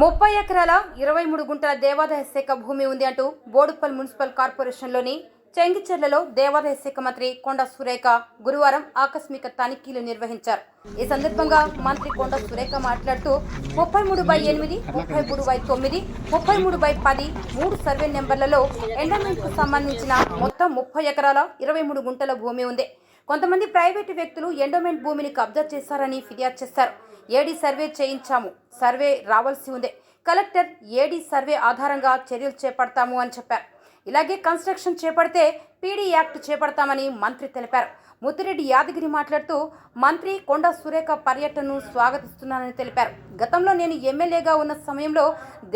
ముప్పై ఎకరాల ఇరవై మూడు గుంటల దేవాదాయ శాఖ భూమి ఉంది అంటూ బోడుపల్ మున్సిపల్ కార్పొరేషన్లోని చెంగిచెర్లలో దేవాదాయ శాఖ మంత్రి కొండ సురేఖ గురువారం ఆకస్మిక తనిఖీలు నిర్వహించారు. ఈ సందర్భంగా మంత్రి కొండ సురేఖ మాట్లాడుతూ ముప్పై మూడు బై ఎనిమిది ముప్పై మూడు బై తొమ్మిది ముప్పై మూడు బై పది మూడు సర్వే నెంబర్లలో ఎండమెంట్కు సంబంధించిన మొత్తం ముప్పై ఎకరాల ఇరవై మూడు గుంటల భూమి ఉంది. కొంతమంది ప్రైవేటు వ్యక్తులు ఎండోమెంట్ భూమిని కబ్జా చేశారని ఫిర్యాదు చేశారు. ఏడీ సర్వే చేయించాము. సర్వే రావాల్సి ఉంది. కలెక్టర్ ఏడీ సర్వే ఆధారంగా చర్యలు చేపడతాము అని చెప్పారు. ఇలాగే కన్స్ట్రక్షన్ చేపడితే పీడీ యాక్ట్ చేపడతామని మంత్రి తెలిపారు. ముత్తిరెడ్డి యాదగిరి మాట్లాడుతూ మంత్రి కొండ సురేఖ పర్యటనను స్వాగతిస్తున్నానని తెలిపారు. గతంలో నేను ఎమ్మెల్యేగా ఉన్న సమయంలో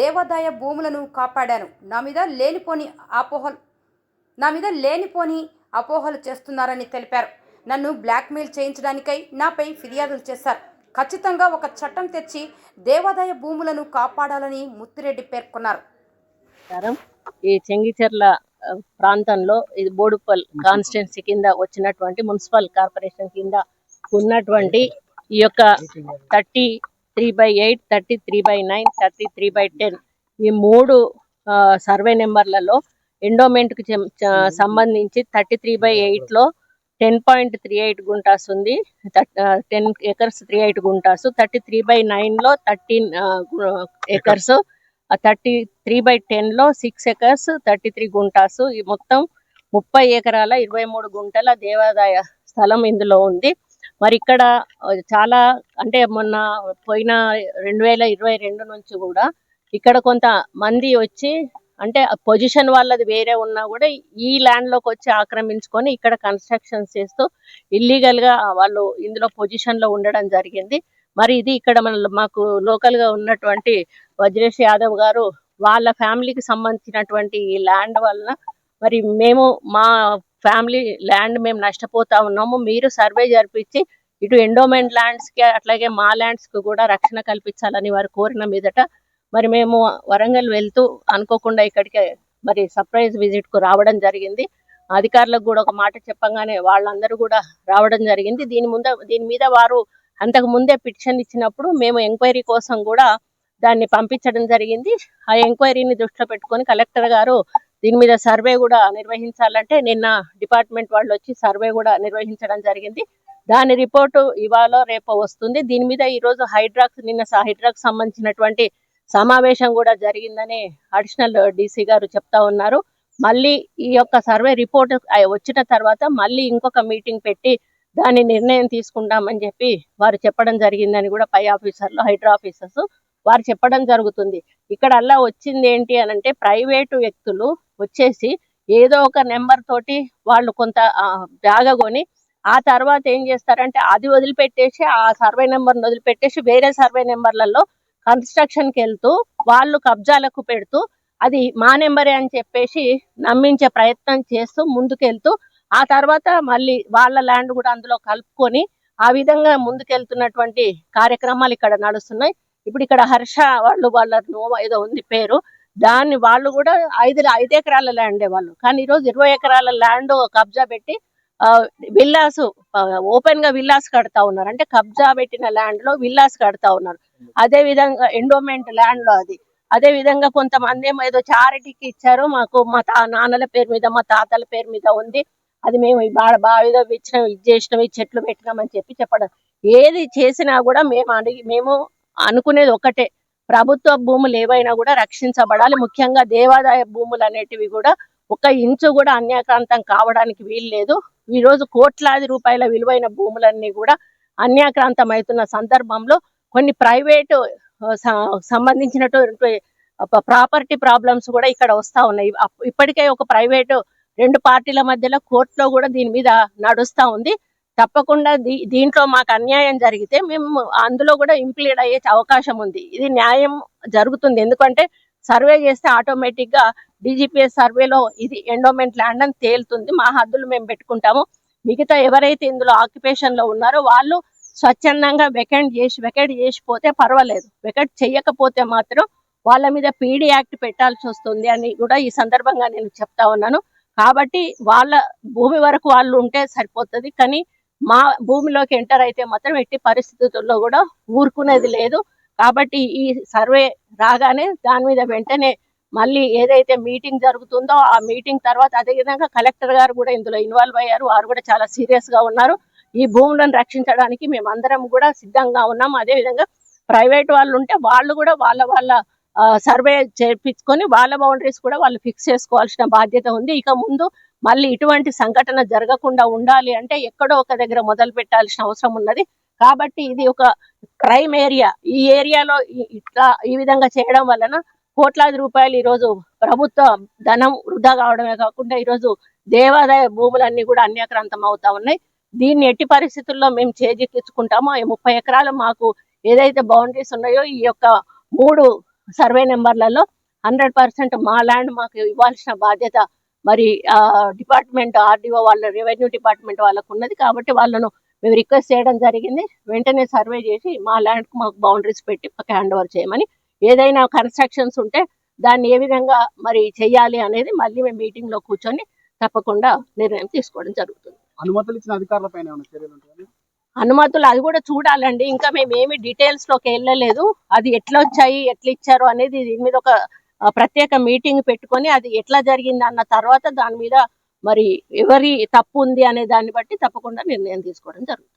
దేవాదాయ భూములను కాపాడాను. నా మీద లేనిపోని అపోహలు నా మీద లేనిపోని అపోహలు చేస్తున్నారని తెలిపారు. నన్ను బ్లాక్మెయిల్ చేయించడానికై నాపై ఫిర్యాదులు చేశారు. ఖచ్చితంగా ఒక చట్టం తెచ్చి దేవాదాయ భూములను కాపాడాలని ముత్తిరెడ్డి పేర్కొన్నారు. ఈ చెంగిచెర్ల ప్రాంతంలో ఇది బోడుపల్ కాన్స్టిట్యున్సీ కింద వచ్చినటువంటి మున్సిపల్ కార్పొరేషన్ కింద ఉన్నటువంటి ఈ యొక్క thirty three by eight thirty three by nine thirty three by ten ఈ మూడు సర్వే నెంబర్లలో ఎండోమెంట్కి సంబంధించి థర్టీ త్రీ బై ఎయిట్లో ten point three eight guntas ఉంది. Ten acres three eight guntas. Thirty three by నైన్లో thirteen acres. Thirty three by టెన్లో six acres thirty three guntas. ఈ మొత్తం ముప్పై ఎకరాల ఇరవై మూడు గుంటల దేవాదాయ స్థలం ఇందులో ఉంది. మరి ఇక్కడ చాలా అంటే మొన్న పోయిన రెండు వేల ఇరవై రెండు నుంచి కూడా ఇక్కడ కొంత మంది వచ్చి అంటే పొజిషన్ వాళ్ళది వేరే ఉన్నా కూడా ఈ ల్యాండ్లోకి వచ్చి ఆక్రమించుకొని ఇక్కడ కన్స్ట్రక్షన్స్ చేస్తూ ఇల్లీగల్గా వాళ్ళు ఇందులో పొజిషన్లో ఉండడం జరిగింది. మరి ఇది ఇక్కడ మన మాకు లోకల్గా ఉన్నటువంటి వజ్రేష్ యాదవ్ గారు వాళ్ళ ఫ్యామిలీకి సంబంధించినటువంటి ఈ ల్యాండ్ వలన మరి మేము మా ఫ్యామిలీ ల్యాండ్ మేము నష్టపోతా ఉన్నాము. మీరు సర్వే జరిపించి ఇటు ఎండోమెంట్ ల్యాండ్స్కి అట్లాగే మా ల్యాండ్స్కి కూడా రక్షణ కల్పించాలని వారు కోరిన మీదట మరి మేము వరంగల్ వెళ్తూ అనుకోకుండా ఇక్కడికి మరి సర్ప్రైజ్ విజిట్కు రావడం జరిగింది. అధికారులకు కూడా ఒక మాట చెప్పంగానే వాళ్ళందరూ కూడా రావడం జరిగింది. దీని ముంద దీని మీద వారు అంతకు ముందే పిటిషన్ ఇచ్చినప్పుడు మేము ఎంక్వైరీ కోసం కూడా దాన్ని పంపించడం జరిగింది. ఆ ఎంక్వైరీని దృష్టిలో పెట్టుకొని కలెక్టర్ గారు దీని మీద సర్వే కూడా నిర్వహించాలంటే నిన్న డిపార్ట్మెంట్ వాళ్ళు వచ్చి సర్వే కూడా నిర్వహించడం జరిగింది. దాని రిపోర్టు ఇవాళ రేపు వస్తుంది. దీని మీద ఈ రోజు హైడ్రాక్స్ నిన్న హైడ్రాక్స్ సంబంధించినటువంటి సమావేశం కూడా జరిగిందని అడిషనల్ డీసీ గారు చెప్తా ఉన్నారు. మళ్ళీ ఈ యొక్క సర్వే రిపోర్ట్ వచ్చిన తర్వాత మళ్ళీ ఇంకొక మీటింగ్ పెట్టి దాని నిర్ణయం తీసుకుంటామని చెప్పి వారు చెప్పడం జరిగిందని కూడా పై ఆఫీసర్లు హైడ్రా ఆఫీసర్స్ వారు చెప్పడం జరుగుతుంది. ఇక్కడ అలా వచ్చింది ఏంటి అని అంటే ప్రైవేటు వ్యక్తులు వచ్చేసి ఏదో ఒక నెంబర్ తోటి వాళ్ళు కొంత ఆ, జాగా కొని ఆ తర్వాత ఏం చేస్తారంటే అది వదిలిపెట్టేసి ఆ సర్వే నెంబర్ వదిలిపెట్టేసి వేరే సర్వే నెంబర్లలో కన్స్ట్రక్షన్కి వెళ్తూ వాళ్ళు కబ్జాలకు పెడుతూ అది మా నెంబరే అని చెప్పేసి నమ్మించే ప్రయత్నం చేస్తూ ముందుకెళ్తూ ఆ తర్వాత మళ్ళీ వాళ్ళ ల్యాండ్ కూడా అందులో కలుపుకొని ఆ విధంగా ముందుకెళ్తున్నటువంటి కార్యక్రమాలు ఇక్కడ నడుస్తున్నాయి. ఇప్పుడు ఇక్కడ హర్ష వాళ్ళు వాళ్ళ నోవా ఏదో ఉంది పేరు. దాన్ని వాళ్ళు కూడా ఐదు ఐదు ఎకరాల ల్యాండే వాళ్ళు. కానీ ఈరోజు ఇరవై ఎకరాల ల్యాండ్ కబ్జా పెట్టి విల్లాస్ ఓపెన్గా విల్లాస్ కడతా ఉన్నారు. అంటే కబ్జా పెట్టిన ల్యాండ్లో విల్లాస్ కడతా ఉన్నారు. అదే విధంగా ఎండోమెంట్ ల్యాండ్లో అది. అదే విధంగా కొంతమంది ఏమో ఏదో చారిటీకి ఇచ్చారు. మాకు మా తా నాన్నల పేరు మీద మా తాతల పేరు మీద ఉంది. అది మేము ఈ బావిలో ఇచ్చినాం ఇది చేసినాం ఈ చెట్లు పెట్టినాం అని చెప్పి చెప్పడం. ఏది చేసినా కూడా మేము అడిగి మేము అనుకునేది ఒకటే ప్రభుత్వ భూములు ఏవైనా కూడా రక్షించబడాలి. ముఖ్యంగా దేవాదాయ భూములు అనేటివి కూడా ఒక ఇంచు కూడా అన్యాక్రాంతం కావడానికి వీలు లేదు ఈ రోజు కోట్లాది రూపాయల విలువైన భూములన్నీ కూడా అన్యాక్రాంతం అవుతున్న సందర్భంలో కొన్ని ప్రైవేటు సంబంధించినటువంటి ప్రాపర్టీ ప్రాబ్లమ్స్ కూడా ఇక్కడ వస్తా ఉన్నాయి. ఇప్పటికే ఒక ప్రైవేటు రెండు పార్టీల మధ్యలో కోర్టులో కూడా దీని మీద నడుస్తూ ఉంది. తప్పకుండా దీ- దీంట్లో మాకు అన్యాయం జరిగితే మేము అందులో కూడా ఇంప్లీడ్ అయ్యే అవకాశం ఉంది. ఇది న్యాయం జరుగుతుంది. ఎందుకంటే సర్వే చేస్తే ఆటోమేటిక్గా సర్వేలో ఇది ఎండోమెంట్ ల్యాండ్ అని తేలుతుంది. మా హద్దులు మేము పెట్టుకుంటాము. మిగతా ఎవరైతే ఇందులో ఆక్యుపేషన్లో ఉన్నారో వాళ్ళు స్వచ్ఛందంగా వెకెండ్ చేసి వెకెట్ చేసిపోతే పర్వాలేదు. వెకెట్ చేయకపోతే మాత్రం వాళ్ళ మీద పీడీ యాక్ట్ పెట్టాల్సి వస్తుంది అని కూడా ఈ సందర్భంగా నేను చెప్తా ఉన్నాను. కాబట్టి వాళ్ళ భూమి వరకు వాళ్ళు ఉంటే సరిపోతుంది. కానీ మా భూమిలోకి ఎంటర్ అయితే మాత్రం ఎట్టి పరిస్థితుల్లో కూడా ఊరుకునేది లేదు. కాబట్టి ఈ సర్వే రాగానే దాని మీద వెంటనే మళ్ళీ ఏదైతే మీటింగ్ జరుగుతుందో ఆ మీటింగ్ తర్వాత అదే విధంగా కలెక్టర్ గారు కూడా ఇందులో ఇన్వాల్వ్ అయ్యారు. వారు కూడా చాలా సీరియస్గా ఉన్నారు. ఈ భూములను రక్షించడానికి మేమందరం కూడా సిద్ధంగా ఉన్నాం. అదే విధంగా ప్రైవేట్ వాళ్ళు ఉంటే వాళ్ళు కూడా వాళ్ళ వాళ్ళ సర్వే చేపించుకొని వాళ్ళ బౌండరీస్ కూడా వాళ్ళు ఫిక్స్ చేసుకోవాల్సిన బాధ్యత ఉంది. ఇక ముందు మళ్ళీ ఇటువంటి సంఘటన జరగకుండా ఉండాలి అంటే ఎక్కడో ఒక దగ్గర మొదలు పెట్టాల్సిన అవసరం ఉన్నది. కాబట్టి ఇది ఒక క్రైమ్ ఏరియా ఈ ఏరియాలో ఇట్లా ఈ విధంగా చేయడం వలన కోట్లాది రూపాయలు ఈ రోజు ప్రభుత్వ ధనం వృధా కావడమే కాకుండా ఈ రోజు దేవాదాయ భూములన్నీ కూడా అన్యాక్రాంతం అవుతా ఉన్నాయి. దీన్ని ఎట్టి పరిస్థితుల్లో మేము చేజిక్కించుకుంటామో ఈ ముప్పై ఎకరాలు మాకు ఏదైతే బౌండరీస్ ఉన్నాయో ఈ యొక్క మూడు సర్వే నెంబర్లలో హండ్రెడ్ పర్సెంట్ మా ల్యాండ్ మాకు ఇవ్వాల్సిన బాధ్యత మరి డిపార్ట్మెంట్ ఆర్డీఓ వాళ్ళ రెవెన్యూ డిపార్ట్మెంట్ వాళ్ళకు ఉన్నది. కాబట్టి వాళ్ళను మేము రిక్వెస్ట్ చేయడం జరిగింది. వెంటనే సర్వే చేసి మా ల్యాండ్ మాకు బౌండరీస్ పెట్టి మాకు హ్యాండ్ ఓవర్ చేయమని. ఏదైనా కన్స్ట్రక్షన్స్ ఉంటే దాన్ని ఏ విధంగా మరి చెయ్యాలి అనేది మళ్ళీ మేము మీటింగ్లో కూర్చొని తప్పకుండా నిర్ణయం తీసుకోవడం జరుగుతుంది. అనుమతులు ఇచ్చిన అధికారుల పైన ఏమైనా చర్యలు ఉంటాయని అనుమతులు అది కూడా చూడాలండి. ఇంకా మేము ఏమి డీటెయిల్స్లోకి వెళ్ళలేదు. అది ఎట్లా వచ్చాయి ఎట్లా ఇచ్చారు అనేది దీని మీద ఒక ప్రత్యేక మీటింగ్ పెట్టుకొని అది ఎట్లా జరిగింది అన్న తర్వాత దాని మీద మరి ఎవరి తప్పు ఉంది అనే దాన్ని బట్టి తప్పకుండా నిర్ణయం తీసుకోవడం జరుగుతుంది.